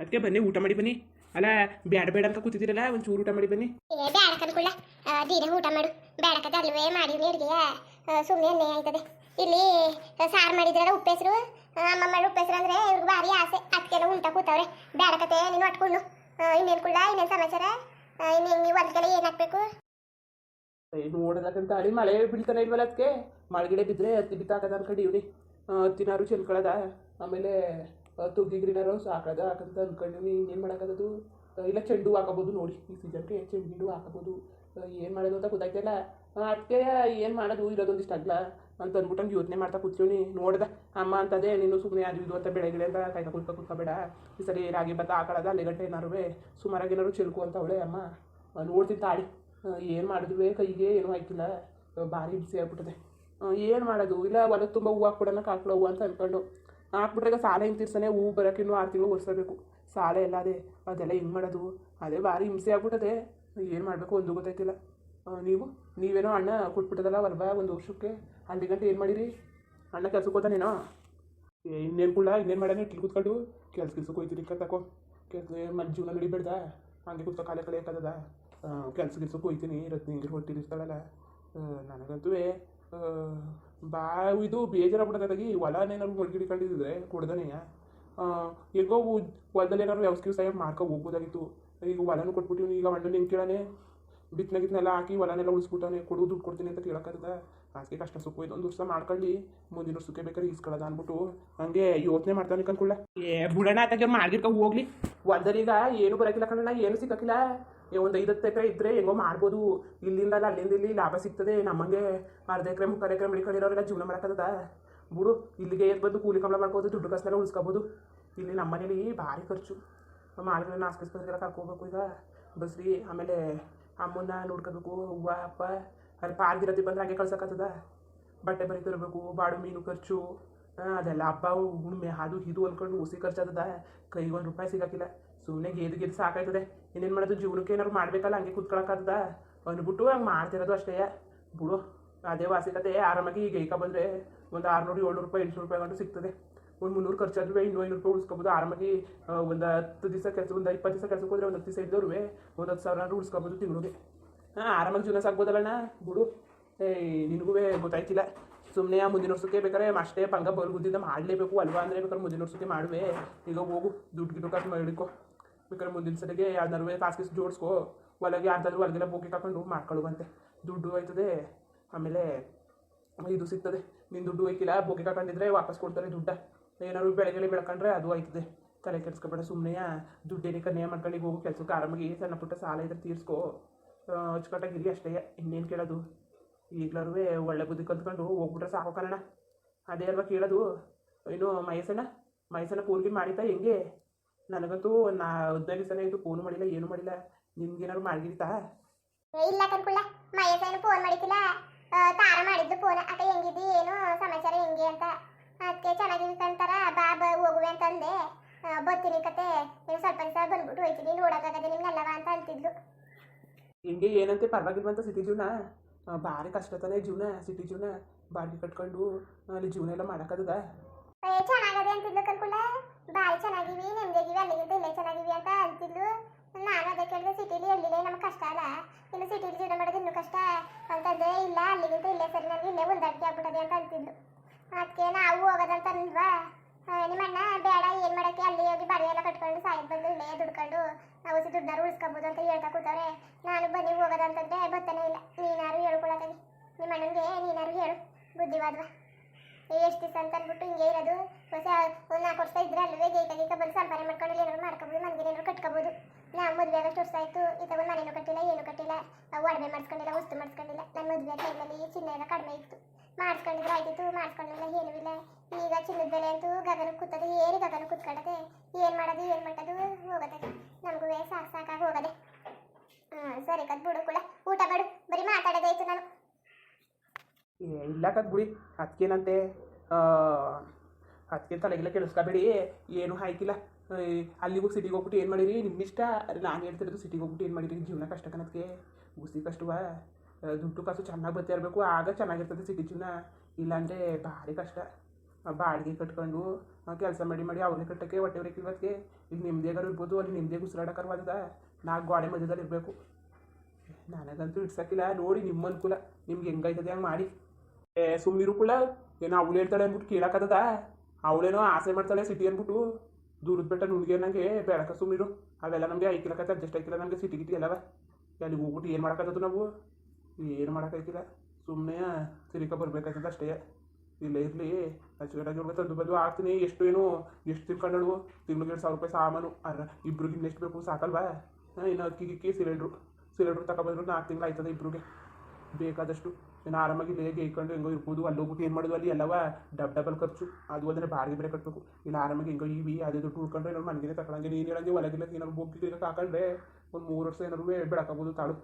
ಅದಕ್ಕೆ ಬನ್ನಿ ಊಟ ಮಾಡಿ ಬನ್ನಿ. ಅಲ್ಲ ಬ್ಯಾಡ ಬೇಡ ಅಂತ ಕೂತಿದ್ದೀರಲ್ಲ ಒಂದು ಚೂರು ಊಟ ಮಾಡಿ ಬನ್ನಿ. ಏ ಬೇಡ ಕನ್ಕೊಳ್ಳ ದೀನ ಊಟ ಮಾಡು. ಬೇಡಕದ ಅಲ್ವೇ ಮಾಡಿ ಅಡುಗೆಯ. ಸುಮ್ಮನೆ ಅನ್ನೇ ಆಯ್ತದೆ. ಇಲ್ಲಿ ಸಾರ್ ಮಾಡಿದ್ರಲ್ಲ ಉಪ್ಪೆಸರು ಅಮ್ಮ ಮಾಡಿ ಉಪ್ಪೆಸರು ಅಂದ್ರೆ ಇವ್ರಿಗೆ ಭಾರಿ ಆಸೆ. ಅದಕ್ಕೆಲ್ಲ ಉಂಟ ಕೂತವ್ರೆ. ಬೇಡಕತೆ ನೀನು ಅಟ್ಕೊಂಡು. ಇನ್ನೇನು ಕುಳ್ಳ ಇನ್ನೇನು ಸಮಾಚಾರ? ಇನ್ನೇನು ಇನ್ನು ನೀವು ಅದಕ್ಕೆಲ್ಲ ಏನು ಹಾಕ್ಬೇಕು? ನೋಡೋದಕ್ಕಂತ ಅಡಿ ಮಳೆ ಬೀಳ್ತಾನೆ ಇಲ್ವಲ್ಲ ಅದಕ್ಕೆ ಮಳೆಗಿಡ ಬಿದ್ದರೆ ಹತ್ತಿ ಬಿತ್ತಾಕದ ಅನ್ಕೊಂಡಿವ್ರಿ. ಹತ್ತಿನಾರು ಚೆಲ್ಕೊಳ್ಳೋದ ಆಮೇಲೆ ತುಗ್ಗಿಗ್ರಿನಾರು ಸಾಕದ ಹಾಕಂತ ಅನ್ಕೊಂಡಿವ್ನಿ ಇನ್ನೇನು ಮಾಡೋಕ್ಕದು ಇಲ್ಲ, ಚೆಂಡು ಹಾಕೋಬೋದು ನೋಡಿ. ಈ ಸೀಸನ್ಗೆ ಚೆಂಡು ಹಾಕೋಬೋದು. ಏನು ಮಾಡೋದು ಅಂತ ಗೊತ್ತಾಗ್ತಿಲ್ಲ ಅದಕ್ಕೆ ಏನು ಮಾಡೋದು? ಇರೋದೊಂದಿಷ್ಟು ಅಗ್ಲ ಅಂತ ಅಂದ್ಬಿಟ್ಟು ಯೋಚನೆ ಮಾಡ್ತಾ ಕೂತ್ಕೊಳ್ಳಿ ನೋಡ್ದೆ, ಅಮ್ಮ ಅಂತದೇ, ನೀನು ಸುಮ್ಮನೆ ಅದು ಇದು ಅಂತ ಬೆಳೆ ಗಿಡ ಅಂತ ಕಾಯ್ತಾ ಕುತ್ಕೊ ಕುತ್ಕೋಬೇಡ ಈ ಸರಿ ರಾಗಿ, ಭತ್ತ ಹಾಕೊಳ್ಳೋದ ಅಲ್ಲಿ ಗಂಟೆ ಏನಾರು ಸುಮಾರಾಗಿ ಏನಾರು ಚಿಲ್ಕು ಅಂತ ಅವಳೆ ಅಮ್ಮ. ನೋಡ್ತೀನಿ ತಾಳಿ. ಏನು ಮಾಡಿದ್ವಿ? ಕೈಗೆ ಏನೂ ಆಯ್ತಿಲ್ಲ. ಭಾರಿ ಬಿಸಿ ಆಗ್ಬಿಟ್ಟಿದೆ. ಏನು ಮಾಡೋದು? ಇಲ್ಲ, ಹೊಲದ ತುಂಬ ಹೂವು ಹಾಕ್ಬಿಡೋಣ, ಕಾಕ್ಳ ಹೂವು ಅಂತ ಅಂದ್ಕೊಂಡು ಹಾಕ್ಬಿಟ್ರೆ ಸಾಲ ಹಿಂಗೆ ತೀರ್ಸನೆ ಹೂ ಬರೋಕೆ ಇನ್ನೂ ಆರು ತಿಂಗಳು ಒರೆಸಬೇಕು ಸಾಲ ಎಲ್ಲ ಅದೇ, ಅದೆಲ್ಲ ಹಿಂಗೆ ಮಾಡೋದು? ಅದೇ ಭಾರಿ ಹಿಂಸೆ ಆಗ್ಬಿಟ್ಟದೆ. ಏನು ಮಾಡಬೇಕು ಒಂದು ಗೊತ್ತಾಯ್ತಿಲ್ಲ. ನೀವು? ನೀವೇನೋ ಅಣ್ಣ ಕೊಟ್ಬಿಟ್ಟದಲ್ಲ ಹೊಲ್ಬ ಒಂದು ವರ್ಷಕ್ಕೆ? ಅಲ್ಲಿ ಗಂಟೆ ಏನು ಮಾಡಿರಿ? ಅಣ್ಣ ಕೆಲ್ಸಕ್ಕೆ ಹೋತಾನೇನೋ ಇನ್ನೇನು ಕೂಡ ಇನ್ನೇನು ಮಾಡೋಣ ಇಟ್ಲಿ ಕೂತ್ಕೊಂಡು. ಕೆಲ್ಸ ಕೆಲ್ಸಕ್ಕೆ ಹೋಯ್ತೀರಿ ತಕೋ. ಕೆಲಸ ಮನೆ ಜೀವನ ನಡಿಬೇಡ್ದ? ಹಂಗೆ ಕೂತ್ಕೊ ಕಾಲೇ ಕಲಿಯೋಕ್ಕದ ಕೆಲಸ ಕೆಲ್ಸಕ್ಕೆ ಹೋಯ್ತೀನಿ. ರತ್ನಿ ಹಿಂಗೆ ಹೊಟ್ಟಿರ್ತಾಳಲ್ಲ ನನಗಂತೂ ಬಾ ಇದು ಬೇಜಾರಾಗ್ಬಿಟ್ಟದಾಗಿ ಹೊಲನೇನಾದ್ರು ಮುಳುಗಿಡ್ಕೊಂಡಿದ್ರೆ ಕೊಡ್ದನೆಯ ಎಲ್ಗೋ ಹೊಲದಲ್ಲಿ ಏನಾದ್ರು ಸಹಾಯ ಮಾಡ್ಕೊ ಹೋಗ್ಬೋದಾಗಿತ್ತು. ಈಗ ಹೊಲನೂ ಕೊಟ್ಬಿಟ್ಟಿವ್ನಿ ಈಗ ಅಣ್ಣನ ಹೆಂಗೆ ಕೇಳನೆ ಬಿತ್ತನೆ ಗಿತ್ನೆಲ್ಲ ಹಾಕಿ ಹೊಲನೆಲ್ಲ ಉಳಿಸ್ಬಿಟ್ಟಾನೆ ಕೊಡು ದುಡ್ಡು ಕೊಡ್ತೀನಿ ಅಂತ ಕೇಳಕ್ಕದ ಅದಕ್ಕೆ ಕಷ್ಟ ಸುಖ ಇದೊಂದು ವರ್ಷ ಮಾಡ್ಕೊಳ್ಳಿ ಮುಂದಿನ ವರ್ಷಕ್ಕೆ ಬೇಕಾದ್ರೆ ಈಸ್ಕೊಳ್ಳೋದ ಅಂದ್ಬಿಟ್ಟು ಹಂಗೆ ಯೋಚನೆ ಮಾಡ್ತಾನೆ ಕನ್ಕೊಳ್ಳ ಏ ಬುಡಣ ಆತಾಗ ಮಾಡ್ಗಿರ್ಕ ಹೋಗ್ಲಿ. ಹೊಲ್ದಲ್ಲೀಗ ಏನು ಬರೋಕಿಲ್ಲ ಕಣ್ಣ ಏನು ಸಿಕ್ಕಕ್ಕಿಲ್ಲ ಏ ಒಂದು ಐದತ್ತು ಎಕರೆ ಇದ್ರೆ ಹೆಂಗೋ ಮಾಡ್ಬೋದು ಇಲ್ಲಿಂದ ಅಲ್ಲ ಅಲ್ಲಿಂದ ಇಲ್ಲಿ ಲಾಭ ಸಿಗ್ತದೆ. ನಮಗೆ ಅರ್ಧ ಎಕರೆ, ಮುಕ್ಕಾಲು ಎಕರೆ ಮಡಿಕೊಂಡಿರೋರೆಲ್ಲ ಜೀವನ ಮಾಡೋಕ್ಕದ ಬಿಡು, ಇಲ್ಲಿಗೆ ಎದ್ದು ಬಂದು ಕೂಲಿ ಕಂಬಳ ಮಾಡ್ಕೋದು ದುಡ್ಡು ಕಾಸನ್ನೆಲ್ಲ ಉಳಿಸ್ಕೋಬೋದು. ಇಲ್ಲಿ ನಮ್ಮ ಮನೇಲಿ ಭಾರಿ ಖರ್ಚು. ಮಾಲ್ಗಳನ್ನ ಆಸ್ಪತ್ರೆಗೆಲ್ಲ ಕರ್ಕೋಬೇಕು ಈಗ. ಬಸ್ರಿ, ಆಮೇಲೆ ಅಮ್ಮನ್ನ ನೋಡ್ಕೋಬೇಕು ಹೂವು ಅಪ್ಪ. ಅಲ್ಲಿ ಪಾರ್ಗಿರತಿ ಬಂದ್ರೆ ಹಾಗೆ ಕಳ್ಸೋಕ್ಕಾಗ್ತದ ಬಟ್ಟೆ ಬರೀ ತರಬೇಕು, ಬಾಡು ಮೀನು ಖರ್ಚು. ಅದೆಲ್ಲ ಹಬ್ಬ ಹುಣ್ಮೆ ಅದು, ಇದು ಅಂದ್ಕೊಂಡು ಹುಸಿ ಖರ್ಚಾದದ ಕೈಗೆ ಒಂದು ರೂಪಾಯಿ ಸಿಗಕ್ಕಿಲ್ಲ. ಸುಮ್ಮನೆ ಗೇದು ಗೇದು ಸಾಕಾಯ್ತದೆ. ಇನ್ನೇನು ಮಾಡೋದು? ಜೀವನಕ್ಕೆ ಏನಾದ್ರು ಮಾಡಬೇಕಲ್ಲ, ಹಂಗೆ ಕುತ್ಕೊಳಕ್ಕಾಗ್ತದ? ಅಂದ್ಬಿಟ್ಟು ಹಂಗೆ ಮಾಡ್ತಿರೋದು ಅಷ್ಟೇ. ಬಿಡು, ಅದೇ ವಾಸಿಕತೆ. ಆರಾಮಾಗಿ ಈಗ ಈಗ ಬಂದರೆ ಒಂದು ಆರುನೂರು, ಏಳ್ನೂರು ರೂಪಾಯಿ, ಎಂಟುನೂರು ರೂಪಾಯಿ ಗಂಟು ಸಿಗ್ತದೆ. ಒಂದು ಮುನ್ನೂರು ಖರ್ಚಾದ್ರೂ ಇನ್ನೂ ಐನೂರು ರೂಪಾಯಿ ಉಳಿಸ್ಕೊಬೋದು. ಆರಾಮಾಗಿ ಒಂದು ಹತ್ತು ದಿವಸ ಕೆಲಸ, ಒಂದು ಇಪ್ಪತ್ತು ದಿವಸ ಕೆಲಸಕ್ಕೆ ಹೋದ್ರೆ ಒಂದು ಹತ್ತು ದಿವಸ ಇದ್ದವ್ರು ಒಂದು ಹತ್ತು ಸಾವಿರ ಉಳಿಸ್ಕೊಬೋದು ತಿಂಗಳಿಗೆ. ಹಾಂ, ಆರಾಮಾಗಿ ಜೀವನ ಸಾಕ್ಬೋದಲ್ಲಣ್ಣ? ಬಿಡು. ಏಯ್ ನಿನಗೂ ಗೊತ್ತಾಯ್ತಿಲ್ಲ. ಸುಮ್ಮನೆ ಆ ಮುಂದಿನ ವರ್ಷಕ್ಕೆ ಬೇಕಾದ್ರೆ ಅಷ್ಟೇ ಪಂಗ ಬಲ್ಗುದ್ದಿದ್ದ ಮಾಡಲೇಬೇಕು, ಅಲ್ವಾ ಅಂದರೆ ಬೇಕಾದ್ರೆ ಮುಂದಿನ ವರ್ಷಕ್ಕೆ ಮಾಡುವೆ. ಈಗ ಹೋಗು, ದುಡ್ಡು ಗಿಡ್ಡು ಕಟ್ ಮಾಡಿಕೊ ಬೇಕಾದ್ರೆ ಮುಂದಿನ ಸರಿಗೆ ಯಾವ್ದಾರು ಕಾಸು ಜೋಡಿಸ್ಕೋ. ಹೊಲಗೆ ಯಾರ್ದಾದ್ರು ಹೊಲಗೆಲ್ಲ ಬೋಗಿ ಹಾಕೊಂಡು ಮಾಡ್ಕೊಳ್ಳುವಂತೆ. ದುಡ್ಡು ಆಯ್ತದೆ ಆಮೇಲೆ ಇದು ಸಿಗ್ತದೆ. ನಿನ್ನ ದುಡ್ಡು ಹೋಯ್ತಿಲ್ಲ ಬೋಗಿ ಹಾಕೊಂಡಿದ್ರೆ ವಾಪಸ್ ಕೊಡ್ತಾರೆ ದುಡ್ಡ. ಏನಾದ್ರು ಬೆಳಗ್ಗೆ ಬೆಳ್ಕೊಂಡ್ರೆ ಅದು ಆಯ್ತದೆ ತಲೆ ಕೆಡ್ಸ್ಕೊಬೇಡ ಸುಮ್ಮನೆ ದುಡ್ಡೇನೆ ಕನ್ಯಾ ಮಾಡ್ಕೊಂಡು ಈಗ ಹೋಗು ಕೆಲಸಕ್ಕೆ ಆರಾಮಾಗಿ ಸಣ್ಣ ಪುಟ್ಟ ಸಾಲ ಇದ್ರೆ ತೀರಿಸ್ಕೋ. ಅಚ್ಚುಕಟ್ಟಾಗಿ ಅಚ್ಚುಕಟ್ಟಾಗಿರಿ ಅಷ್ಟೇ. ಇನ್ನೇನು ಕೇಳೋದು? ಈಗ್ಲಾರು ಒಳ್ಳೆ ಬುದ್ಧಿ ಕಲ್ತ್ಕೊಂಡು ಹೋಗ್ಬಿಟ್ರೆ ಸಾಕು ಕಾರಣ ಅದೇ ಅಲ್ವಾ ಕೇಳೋದು? ಇನ್ನು ಮೈಸಣ್ಣ? ಮೈಸಣ್ಣ ಪೂರ್ಗಿ ಮಾಡಿತಾ ಹೆಂಗೆ? ನನಗಂತೂ ನಾ ಹದಿನೈದು ದಿವಸನೇ ಇದು ಫೋನ್ ಮಾಡಿಲ್ಲ ಏನು ಮಾಡಿಲ್ಲ. ನಿಮ್ಗೇನಾದ್ರು ಏನಾದ್ರು ಏ, ಇಲ್ಲ ಕನ್ಕೊಳ್ಳ ಮಹೇಶನು ಫೋನ್ ಮಾಡಿದಿಲ್ಲ ತಾರ ಮಾಡಿದ್ದು ಫೋನ್ ಅಕ್ಕ ಹೆಂಗಿದ್ದಿ ಏನು ಸಮಾಚಾರ ಹೆಂಗೆ ಅಂತ. ಅದಕ್ಕೆ ಚೆನ್ನಾಗಿ ಕಂತಾರ ಬಾ ಬಾ ಹೋಗುವೆ ಅಂತಂದೆ ಅಂದೆ. ಬರ್ತೀನಿ ಕತೆ. ನೀವು ಸ್ವಲ್ಪ ದಿವಸ ಬಂದ್ಬಿಟ್ಟು ಹೋಯ್ತೀನಿ. ನೋಡೋಕ್ಕಾಗದೆ ನಿಮ್ಗೆಲ್ಲವ ಅಂತ ಅಂತಿದ್ಲು. ಹಿಂಗೆ ಏನಂತೆ ಪರವಾಗಿಲ್ವಂತ ಸಿಟಿ ಜೀವನ? ಭಾರಿ ಕಷ್ಟ ತಾನೇ ಜೀವನ ಸಿಟಿ ಜೀವನ. ಬಾಡಿಗೆ ಕಟ್ಕೊಂಡು ಅಲ್ಲಿ ಜೀವನ ಎಲ್ಲ ಮಾಡೋಕ್ಕದ ಚೆನ್ನಾಗದೆ ಅಂತಿದ್ಲು ಕನ್ಕೊಳ್ಳ ಭಾಳ ಚೆನ್ನಾಗಿವಿ ನೆಮ್ಮದಿಯಾಗಿವಿ ಅಲ್ಲಿಗಿಂತ ಇಲ್ಲೇ ಚೆನ್ನಾಗಿವಿ ಅಂತ ಅಂತಿದ್ಲು. ನಾನು ಅದೇ ಕೇಳಿದೆ ಸಿಟಿಲಿ ಎಲ್ಲಿದೆ ನಮ್ಗೆ ಕಷ್ಟ ಅಲ್ಲ. ಇನ್ನು ಸಿಟಿಲಿ ಜೀವನ ಮಾಡೋದು ಇನ್ನೂ ಕಷ್ಟ. ಅಂತಂದೆ ಇಲ್ಲ ಅಲ್ಲಿಗಿಂತ ಇಲ್ಲೇ ಸರಿ ನನಗೆ ಇಲ್ಲೇ ಹೊಂದಾಣಿಕೆ ಆಗ್ಬಿಟ್ಟದೆ ಅಂತ ಅಂತಿದ್ಲು. ಅದಕ್ಕೆ ನಾವು ಹೋಗೋದಂತ ಅಂದ್ವಾ? ಆ, ನಿಮ್ಮ ಅಣ್ಣ ಬೇಡ ಏನು ಮಾಡೋಕ್ಕೆ? ಅಲ್ಲಿ ಹೋಗಿ ಬಾಡಿಗೆ ಎಲ್ಲ ಕಟ್ಕೊಂಡು ಸಾಯದ್ ಬಂದು ಇಲ್ಲೇ ದುಡ್ಕೊಂಡು ನಾವು ದುಡ್ಡಾರು ಉಳಿಸ್ಕೊಬೋದು ಅಂತ ಹೇಳ್ತಾ ಕೂತವ್ರೆ. ನಾನು ಬನ್ನಿ ಹೋಗೋದಂತಂದ್ರೆ ಬರ್ತಾನೆ ಇಲ್ಲ. ನೀನಾರು ಹೇಳ್ಕೊಳಕಾಗಿ. ನಿಮ್ಮ ಅಣ್ಣನಿಗೆ ನೀನಾರು ಹೇಳು. ಬುದ್ಧಿವಾದ್ವಾ? ಎಷ್ಟು ದಿವಸ ಅಂತ ಅಂದ್ಬಿಟ್ಟು ಹಿಂಗೆ ಇರೋದು. ಹೊಸ ನಾಲ್ಕು ವರ್ಷ ಇದ್ರೆ ಅಲ್ಲವೇ ಗೇಕ ಗೀಕ ಬಂದು ಸಂಪಾದನೆ ಮಾಡ್ಕೊಂಡು ಏನಾದ್ರು ಮಾಡ್ಕೋಬೋದು, ಮನೆಗೆ ಏನಾದ್ರು ಕಟ್ಕೋಬೋದು. ನಾ ಮದುವೆ ಆಗಷ್ಟು ವರ್ಷ ಆಯಿತು, ಈ ತಗೊಂಡು ಮನೇನು ಕಟ್ಟಿಲ್ಲ, ಏನು ಕಟ್ಟಿಲ್ಲ. ಒಡವೆ ಮಾಡಿಸ್ಕೊಂಡಿಲ್ಲ, ವಸ್ತು ಮಾಡಿಸ್ಕೊಂಡಿಲ್ಲ. ನನ್ನ ಮದುವೆ ಟೈಮಲ್ಲಿ ಚಿನ್ನ ಎಲ್ಲ ಕಡಿಮೆ ಇತ್ತು. ಮಾಡಿಸ್ಕೊಂಡಿದ್ರೆ ಆಯ್ತಿತ್ತು, ಮಾಡಿಸ್ಕೊಂಡಿಲ್ಲ ಏನೂ ಇಲ್ಲ. ಈಗ ಚಿನ್ನದ ಬೆಲೆ ಅಂತೂ ಗಗನ ಕೂತದೆ, ಏರಿ ಗಗನ ಕೂತ್ಕೊಳ್ಳದೆ ಏನು ಮಾಡೋದು ಏನು ಮಾಡೋದು ಹೋಗದೆ ನಮಗೂ ಸಾಕು ಸಾಕಾಗಿ ಹೋಗದೆ. ಹ್ಞೂ ಸರಿ ಕದ್ ಬಿಡು ಕೂಡ ಊಟ ಮಾಡು, ಬರೀ ಏ ಇಲ್ಲ ಕದ್ ಬಿಡಿ. ಅದಕ್ಕೇನಂತೆ ಅದಕ್ಕೆ ತಲೆಗೆಲ್ಲ ಕೆಡಿಸ್ಕೋಬೇಡಿ. ಏನು ಹಾಯ್ಕಿಲ್ಲ ಅಲ್ಲಿಗೂ ಸಿಟಿಗೆ ಹೋಗ್ಬಿಟ್ಟು ಏನು ಮಾಡಿರಿ? ನಿಮ್ಮ ಇಷ್ಟ ನಾನು ಹೇಳ್ತಿರೋದು ಸಿಟಿಗೆ ಹೋಗ್ಬಿಟ್ಟು ಏನು ಮಾಡಿರಿ? ಜೀವನ ಕಷ್ಟ ಗುಸಿ ಕಷ್ಟವ. ದುಡ್ಡು ಕಾಸು ಚೆನ್ನಾಗಿ ಬರ್ತಾ ಇರಬೇಕು. ಆಗ ಚೆನ್ನಾಗಿರ್ತದೆ ಸಿಟಿ ಜೀವನ. ಇಲ್ಲಾಂದರೆ ಭಾರಿ ಕಷ್ಟ. ಬಾಡಿಗೆ ಕಟ್ಕೊಂಡು ಕೆಲಸ ಮಾಡಿ ಮಾಡಿ ಅವ್ರಿಗೆ ಕಟ್ಟಕ್ಕೆ ಹೊಟ್ಟೆ ಹೊರಕ್ಕೆ ಇವತ್ತಿಗೆ ಈಗ ನಿಮ್ದೇಗಾರು ಇರ್ಬೋದು. ಅಲ್ಲಿ ನಿಮ್ದೇ ಉಸಿರಾಡಕರ್ವಾದದ ನಾಲ್ಕು ಗೋಡೆ ಮಧ್ಯದಲ್ಲಿ ಇರಬೇಕು ನನಗಂತೂ ಇಡ್ಸಕ್ಕಿಲ್ಲ. ನೋಡಿ ನಿಮ್ಮ ಅನುಕೂಲ ನಿಮ್ಗೆ ಹೆಂಗೈತದೆ ಹಂಗೆ ಮಾಡಿ. ಏ ಸುಮ್ಮನಿರು ಏನು ಏನೋ ಅವಳು ಹೇಳ್ತಾಳೆ ಅಂದ್ಬಿಟ್ಟು ಕೇಳಕ್ಕದ ಅವಳೇನೋ ಆಸೆ ಮಾಡ್ತಾಳೆ ಸಿಟಿ ಅಂದ್ಬಿಟ್ಟು. ದೂರದ ಬೆಟ್ಟ ನುಣ್ಗೆ ನನಗೆ ಬೇಡಕ ಸುಮ್ಮನಿರು ಅವೆಲ್ಲ ನಮಗೆ ಐಕಿಲಕತ್ತೆ ಅಡ್ಜಸ್ಟ್ ಆಯ್ತಿಲ್ಲ ನಮಗೆ ಸಿಟಿ ಗಿಟಿ ಎಲ್ಲವ ಅಲ್ಲಿಗೆ ಹೋಗ್ಬಿಟ್ಟು ಏನು ಮಾಡೋಕ್ಕತ್ತದು ನಾವು? ಏನು ಮಾಡೋಕ್ಕಾಯ್ತಿಲ್ಲ ಸುಮ್ಮನೆ ಸಿರಿಕ ಬರ್ಬೇಕಾಯ್ತದ ಅಷ್ಟೇ. ಇಲ್ಲ ಇರಲಿ ಅಚ್ಚುಕಟ್ಟಾಗಿ ಹುಡುಗ ತಂದು ಬದು ಆಗ್ತೀನಿ, ಎಷ್ಟು ಏನು, ಎಷ್ಟು ತಿಳ್ಕೊಂಡಳು ತಿಂಗ್ಳಿಗೆ ಎರಡು ಸಾವಿರ ರೂಪಾಯಿ ಸಾಮಾನು. ಅರ್ರ, ಇಬ್ರಿಗೆ ಇನ್ನೆಷ್ಟು ಬೇಕು ಸಾಕಲ್ವಾ? ಇನ್ನು ಅಕ್ಕಿ ಗಿಕ್ಕಿ ಸಿಲಿಂಡ್ರು ಸಿಲಿಂಡ್ರು ತಗೊಬಂದ್ರು ನಾಲ್ಕು ತಿಂಗಳು ಆಯ್ತದ ಇಬ್ರಿಗೆ. ಬೇಕಾದಷ್ಟು. ಇನ್ನು ಆರಾಮಾಗಿ ಲೇಗೆ ಇಟ್ಕೊಂಡು ಹೆಂಗೋ ಇರ್ಬೋದು. ಅಲ್ಲಿ ಹೋಗ್ಬಿಟ್ಟು ಏನು ಮಾಡೋದು? ಅಲ್ಲಿ ಎಲ್ಲವ ಡಬ್ ಡಬಲ್ ಖರ್ಚು. ಅದು ಅಲ್ಲದೆ ಬಾಡಿಗೆ ಬೇರೆ ಕಟ್ಟಬೇಕು ಇಲ್ಲ ಆರಾಮಾಗಿ ಹೆಂಗೋ ಇವಿ ಅದೇ ದುಡ್ಡು ಉಳ್ಕೊಂಡ್ರೆ ಏನಾದ್ರು ಮನೆಗೆ ತಗೊಳಂಗೆ ನೀನು ಹೇಳಂಗೆ ಒಳಗಿಲ್ಲ ಏನಾದ್ರು ಬೋಗಿ ಹಾಕೊಂಡ್ರೆ ಒಂದು ಮೂರು ವರ್ಷ ಏನಾದ್ರು ಬೆಳಕಾಬೋದು ತಾಳು.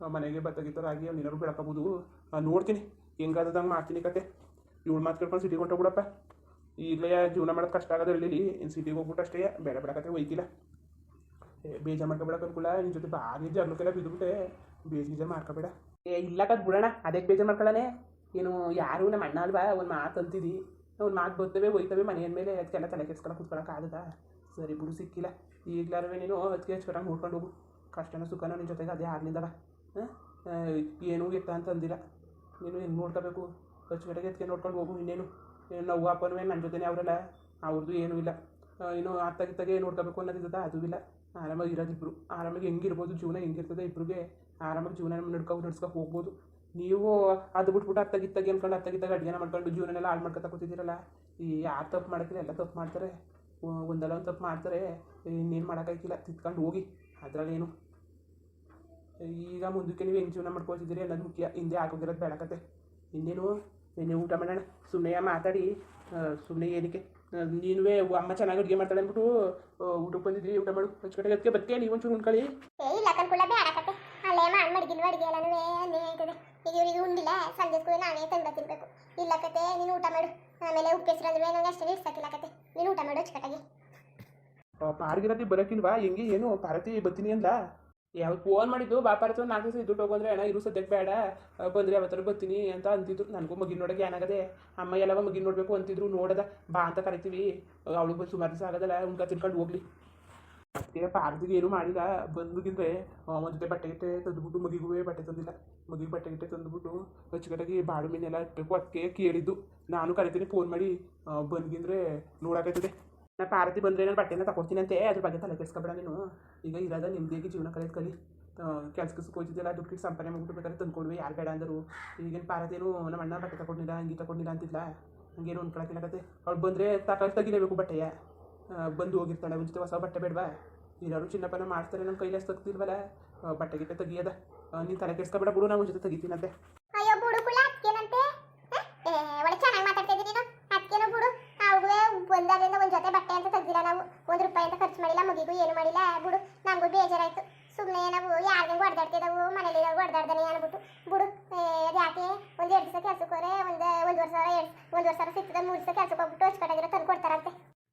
ಆ, ಮನೆಗೆ ಬತ್ತಗಿತ್ತರಾಗಿ ಏನಾದ್ರು ಬೆಳಕಬೋದು. ನೋಡ್ತೀನಿ. ಹೆಂಗಾದಂಗೆ ಮಾಡ್ತೀನಿ ಕತೆ. ಇವಳು ಮಾತು ಕೇಳ್ಕೊಂಡು ಸಿಟಿಗೆ ಹೊಂಟೋಗ್ಬಿಡಪ್ಪ ಈಗಲೇ ಜೀವನ ಮಾಡೋದು ಕಷ್ಟ ಆಗೋದು ಹೇಳಿ ಇನ್ನು ಸಿಟಿಗೆ ಹೋಗ್ಬಿಟ್ಟು ಅಷ್ಟೇ. ಬೇಡ ಬೇಡಕತ್ತೆ ಒಯ್ತಿಲ್ಲ ಬೇಜಾರು ಮಾಡ್ಕೊಬೇಡ ಅನ್ಕೂಲ ನಿನ್ನ ಜೊತೆ ಭಾರಿ ಜರ್ಲಕ್ಕೆಲ್ಲ ಬಿದ್ದುಬಿಟ್ಟೆ. ಬೇಜ್ ಗೀಜ ಮಾಡ್ಕೋಬೇಡ. ಏ ಇಲ್ಲ ಕದ್ ಬಿಡೋಣ. ಅದಕ್ಕೆ ಬೇಜಾರು ಮಾಡ್ಕೊಳ್ಳಾನೆ ಏನು, ಯಾರು ನಮ್ಮ ಅಣ್ಣ ಅಲ್ವಾ? ಒಂದು ಮಾತು ಅಂತಿದ್ದಿ ಒಂದು ಮಾತು ಬರ್ತವೆ, ಹೋಯ್ತವೆ ಮನೆಯ ಮೇಲೆ ಅದಕ್ಕೆಲ್ಲ ತಲೆ ಕೆಡ್ಸ್ಕೊಳಕ್ಕೆ ಕುತ್ಕೊಳಕ್ಕೆ ಆಗದಾ? ಸರಿ ಬಿಡು, ಸಿಕ್ಕಿಲ್ಲ. ಈಗಲಾರವೇ ನೀನು ಅದಕ್ಕೆ ಹಚ್ಕೊಳಂಗೆ ನೋಡ್ಕೊಂಡು ಹೋಗು. ಕಷ್ಟನೋ ಸುಖನ ನಿನ್ನ ಜೊತೆಗೆ ಅದೇ ಆಗ್ಲಿಂದವ. ಹಾಂ? ಏನೂ ಎತ್ತ ಅಂತ ಅಂದಿಲ್ಲ. ನೀನು ಹೆಂಗೆ ನೋಡ್ಕೋಬೇಕು? ಅಚ್ಚುಕಟ್ಟಾಗಿ ಅದಕ್ಕೆ ನೋಡ್ಕೊಂಡು ಹೋಗು ಇನ್ನೇನು. ನಾವು ಅಪ್ಪನೂ ನನ್ನ ಜೊತೆನೇ ಅವರಲ್ಲ? ಅವ್ರದ್ದು ಏನೂ ಇಲ್ಲ. ಇನ್ನು ಅತ್ತಾಗಿತ್ತಾಗೆ ನೋಡ್ಕೋಬೇಕು ಅನ್ನೋದಿದ್ದದ, ಅದೂ ಇಲ್ಲ. ಆರಾಮಾಗಿ ಇರೋದಿಬ್ರು. ಆರಾಮಾಗಿ ಹೆಂಗಿರ್ಬೋದು, ಜೀವನ ಹೆಂಗಿರ್ತದೆ ಇಬ್ರಿಗೆ. ಆರಾಮಾಗಿ ಜೀವನ ನಡ್ಕೊಂಡು ನಡ್ಸ್ಕೊ ಹೋಗ್ಬೋದು. ನೀವು ಅದು ಬಿಟ್ಬಿಟ್ಟು ಅತ್ತಾಗಿತ್ತಾಗೆ ಅನ್ಕೊಂಡು ಅತ್ತಾಗಿತ್ತಾಗ ಅಡುಗೆನ ಮಾಡ್ಕೊಂಡು ಜೀವನನೆಲ್ಲ ಹಾಳು ಮಾಡ್ಕೊತಾ ಕೂತಿದ್ದೀರಲ್ಲ? ಈ ಯಾರು ತಪ್ಪು ಮಾಡೋಕ್ಕಿಲ್ಲ ಎಲ್ಲ ತಪ್ಪು ಮಾಡ್ತಾರೆ. ಒಂದಲ್ಲ ಒಂದು ತಪ್ಪು ಮಾಡ್ತಾರೆ. ಇನ್ನೇನು ಮಾಡೋಕ್ಕಾಗಿಲ್ಲ ತಿತ್ಕೊಂಡು ಹೋಗಿ. ಅದರಲ್ಲೇನು ಈಗ ಮುಂದಕ್ಕೆ ನೀವು ಹೆಂಗೆ ಜೀವನ ಮಾಡ್ಕೊಳ್ತಿದ್ದೀರಿ ಅನ್ನೋದು ಮುಖ್ಯ. ಹಿಂದೆ ಆಗೋಗಿರೋದು ಬೇಡಕತೆ ಇನ್ನೇನು? ನೀವು ಊಟ ಮಾಡೋಣ. ಸುಮ್ಮನೆ ಮಾತಾಡಿ. ಸುಮ್ಮನೆ ಏನಕ್ಕೆ? ನೀನುವೇ ಅಮ್ಮ ಚೆನ್ನಾಗಿ ಅಡುಗೆ ಮಾಡ್ತಾಳೆ ಅಂದ್ಬಿಟ್ಟು ಊಟಕ್ಕೆ ಬಂದಿದ್ರಿ. ಊಟ ಮಾಡು. ಹಚ್ಕಟ್ಟೆ ಅದಕ್ಕೆ ಬತ್ತೆ ನೀವೊಂಚೂರು ಉಣ್ಕೊಳ್ಳಿ. ಅಲ್ಲೇ ಮಾಡಿ ಮಡಗಿಲ್ವ ಅಡುಗೆ ಎಲ್ಲನೂ ಅನ್ನೇ ಆಯ್ತದೆ ಈಗ ಇವ್ರಿಗೆ ಉಂಡಿಲ್ಲ, ಸಂಜೆ ಸ್ಕೂಲ್ ನಾನೇ ತಂದ ತಿನ್ಬೇಕು. ಇಲ್ಲ ಕತೆ, ನೀನು ಊಟ ಮಾಡು. ಆಮೇಲೆ ಉಪ್ಪು ಅಂದ್ರೆ ನಂಗೆ ಅಷ್ಟೇ ಇಡ್ಸಕ್ಕಿಲ್ಲ ಕತೆ. ನೀನು ಊಟ ಮಾಡು ಅಚ್ಚುಕಟ್ಟಾಗಿ. ಪಾರ್ಗಿರತಿ ಬರಕಿಲ್ವಾ? ಹೆಂಗೆ, ಏನು? ಪಾರತಿ ಬರ್ತೀನಿ ಅಂದ ಯಾವ ಫೋನ್ ಮಾಡಿದ್ದು ಬಾ ಪಾರತಿ ಒಂದು ನಾಲ್ಕು ದಿವಸ ಇದ್ದು ಹೋಗೋದ್ರೆ ಅಣ್ಣ, ಇರು ಸದ್ಯಕ್ಕೆ ಬೇಡ. ಬಂದ್ರೆ ಯಾವತ್ತಾರು ಬರ್ತೀನಿ ಅಂತ ಅಂತಿದ್ರು. ನನಗೂ ಮಗಿನ ನೋಡೋಕೆ ಏನಾಗದೆ ಅಮ್ಮ ಎಲ್ಲವ ಮಗಿನ ನೋಡಬೇಕು ಅಂತಿದ್ರು, ನೋಡದ. ಬಾ ಅಂತ ಕರಿತೀವಿ. ಅವಳು ಸುಮಾರು ದಿವಸ ಆಗೋದಲ್ಲ, ಉಣ್ಕ, ತಿನ್ಕೊಂಡು ಹೋಗ್ಲಿ. ಅದಕ್ಕೆ ಪಾರ್ದಿಗೆ ಏನು ಮಾಡಿಲ್ಲ. ಬಂದುಗಿಂದ್ರೆ ಅವನ ಜೊತೆ ಬಟ್ಟೆ ಗಿಟ್ಟೆ ತಂದುಬಿಟ್ಟು ಮಗಿಗೂ ಬಟ್ಟೆ ತಂದಿಲ್ಲ. ಮಗಿಗೆ ಬಟ್ಟೆ ಗಿಟ್ಟೆ ತಂದುಬಿಟ್ಟು ಅಚ್ಚುಕಟ್ಟಾಗಿ ಬಾಡು ಮೀನೆಲ್ಲ ಇಟ್ಬೇಕು ಅದಕ್ಕೆ ಕೇಳಿದ್ದು. ನಾನು ಕರಿತೀನಿ ಫೋನ್ ಮಾಡಿ. ಬಂದ್ಗಿಂದ್ರೆ ನೋಡೋಕೈತದೆ. ನಾ ಪಾರ್ದಿ ಬಂದರೆ ನಾನು ಬಟ್ಟೆನ ತಗೊಡ್ತೀನಂತೆ ಅದ್ರ ಬಗ್ಗೆ ತಲೆ ಕೆಸ್ಕೊಬೇಡ ನೀನು. ಈಗ ಇರೋದ ನಿಮ್ದೇಗಿ ಜೀವನ ಕಲಿಯೋದು ಕಲಿ. ಕೆಲ್ಸಕ್ಕೆ ಹೋಗಿದ್ದೆಲ್ಲ ದುಡ್ಡು ಸಂಪಾದನೆ ಮಾಡ್ಬಿಟ್ಟು ಬೇಕಾದ್ರೆ ತಂದ್ಕೊಡ್ವಿ. ಯಾರು ಬೇಡ ಅಂದರು. ಈಗಿನ ಪಾರದೇನು ನಮ್ಮ ಅಣ್ಣ ಬಟ್ಟೆ ತಗೊಂಡಿಲ್ಲ ಹಂಗೆ ತಗೊಂಡಿಲ್ಲ ಅಂತಿಲ್ಲ ಹಂಗೇನು ಅನ್ಕೊಳಕ್ಕೆ ಅವ್ಳು ಬಂದರೆ ತಕ ತೆಗಿಲೇಬೇಕು ಬಟ್ಟೆಯ. ಬಂದು ಹೋಗಿರ್ತಾಳೆ. ಅವ್ನ ಜೊತೆ ಹೊಸ ಬಟ್ಟೆ ಬೇಡವಾ? ಇರೋರು ಚಿನ್ನಪ್ಪನ ಮಾಡ್ತಾರೆ ನಮ್ಮ ಕೈಲಿ ತಗ್ತಿಲ್ವಲ್ಲ ಬಟ್ಟೆ ಗಿಟ್ಟೆ ತೆಗಿಯದ. ನೀನು ತಲೆ ಕೆಡ್ಸ್ಕೊಬೇಡ ಬಿಡು ನಾವು ಜೊತೆ ತೆಗಿತೀನಂತೆ. ಅಯ್ಯೋ, ಬುಡು ಕುಳ ಅದಕ್ಕೇನಂತೆ? ಒಳ್ಳೆ ಚೆನ್ನಾಗಿ ಮಾತಾಡ್ತಾ ಇದ್ದೀನಿ ನೀನು. ಅದಕ್ಕೇನೋ ಬಿಡು. ಅವ್ರಿಗೆ ಬಂದಾಗಲಿಂದ ಒಂದು ಜೊತೆ ಬಟ್ಟೆ ಅಂತ ತೆಗ್ದಿಲ್ಲ ನಾವು. ಒಂದು ರೂಪಾಯಿ ಅಂತ ಖರ್ಚು ಮಾಡಿಲ್ಲ, ಮಗಿಗೂ ಏನು ಮಾಡಿಲ್ಲ. ಬುಡು, ನಮಗೂ ಬೇಜಾರಾಯ್ತು. ಸುಮ್ಮನೆ ನಾವು ಯಾರಿಗೂ ಹೊಡೆದಾಡ್ತಿದ್ದವು ಮನೇಲಿ ಹೊಡೆದಾಡ್ದಾನೆ ಅನ್ಬಿಟ್ಟು. ಬಿಡು ಅದ್ ಯಾಕೆ? ಒಂದು ಎರಡು ದಿವಸ ಕೆಲಸಕ್ಕೆ ಹೋದ್ರೆ, ಒಂದು, ಒಂದುವರೆ ಸಾವಿರ, ಎರಡು, ಒಂದುವರೆ ಸಾವಿರ ಸಿಕ್ತದೆ ಮೂರು ದಿವಸ ಕೆಲಸಕ್ಕೆ ಹೋಗ್ಬಿಟ್ಟು ಅಚ್ಚುಕಟ್ಟಾಗಿರೋ ತಂದು ಕೊಡ್ತಾರಂತೆ.